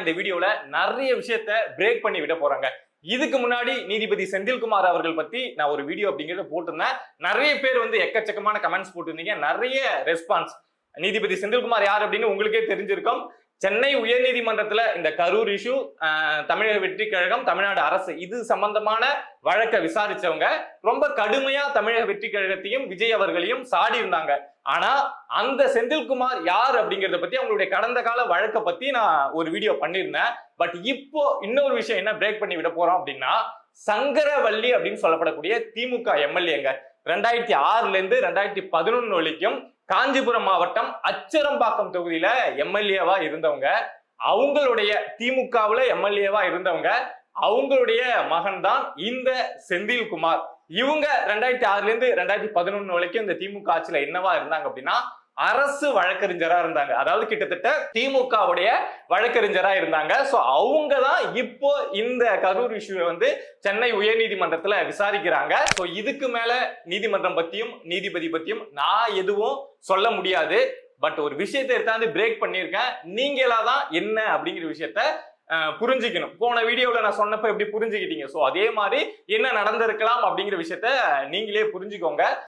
இந்த வீடியோல நிறைய விஷயத்த பிரேக் பண்ணி விட போறாங்க. இதுக்கு முன்னாடி நீதிபதி செந்தில்குமார் அவர்கள் பத்தி நான் ஒரு வீடியோ அப்படிங்கறத போட்டிருந்தேன். நிறைய பேர் வந்து எக்கச்சக்கமான கமெண்ட்ஸ் போட்டிருந்தீங்க. நிறைய ரெஸ்பான்ஸ் நீதிபதி செந்தில்குமார் யார் அப்படின்னு உங்களுக்கே தெரிஞ்சிருக்கும். சென்னை உயர்நீதிமன்றத்துல இந்த கரூர் இஷ்யூ தமிழக வெற்றி கழகம் தமிழ்நாடு அரசு இது சம்பந்தமான வழக்கை விசாரிச்சவங்க. ரொம்ப கடுமையா தமிழக வெற்றி கழகத்தையும் விஜய் அவர்களையும் சாடி இருந்தாங்க ஆனா அந்த செந்தில்குமார் யார் அப்படிங்கறத பத்தி அவங்களுடைய கடந்த கால வழக்கை பத்தி நான் ஒரு வீடியோ பண்ணியிருந்தேன். பட் இப்போ இன்னொரு விஷயம் என்ன பிரேக் பண்ணி விட போறோம் அப்படின்னா சங்கரவள்ளி அப்படின்னு சொல்லப்படக்கூடிய திமுக எம்எல்ஏங்க. ரெண்டாயிரத்தி ஆறுல இருந்து ரெண்டாயிரத்தி பதினொன்னு வரைக்கும் காஞ்சிபுரம் மாவட்டம் அச்சரம்பாக்கம் தொகுதியில எம்எல்ஏவா இருந்தவங்க. அவங்களுடைய திமுகவுல எம்எல்ஏவா இருந்தவங்க. அவங்களுடைய மகன் தான் இந்த செந்தில்குமார். இவங்க ரெண்டாயிரத்தி ஆறுல இருந்து ரெண்டாயிரத்தி பதினொன்னு வரைக்கும் இந்த திமுக ஆட்சியில என்னவா இருந்தாங்க அப்படின்னா அரசு வழக்கறிஞரா இருந்தாங்க. அதாவது கிட்டத்தட்ட திமுகவுடைய வழக்கறிஞரா இருந்தாங்க. சோ அவங்க தான் இப்போ இந்த கரூர் இஷ்யூவை வந்து சென்னை உயர் நீதிமன்றத்துல விசாரிக்கிறாங்க. சோ இதுக்கு மேல நீதிமன்றம் பத்தியும் நீதிபதி பத்தியும் நான் எதுவும் சொல்ல முடியாது. பட் ஒரு விஷயத்தை எடுத்தாந்து பிரேக் பண்ணியிருக்கேன். நீங்களா தான் என்ன அப்படிங்கிற விஷயத்த புரிஞ்சுக்கணும். போன வீடியோவில் நான் சொன்னப்ப எப்படி புரிஞ்சுக்கிட்டீங்க? ஸோ அதே மாதிரி என்ன நடந்திருக்கலாம் அப்படிங்கிற விஷயத்த நீங்களே புரிஞ்சுக்கோங்க.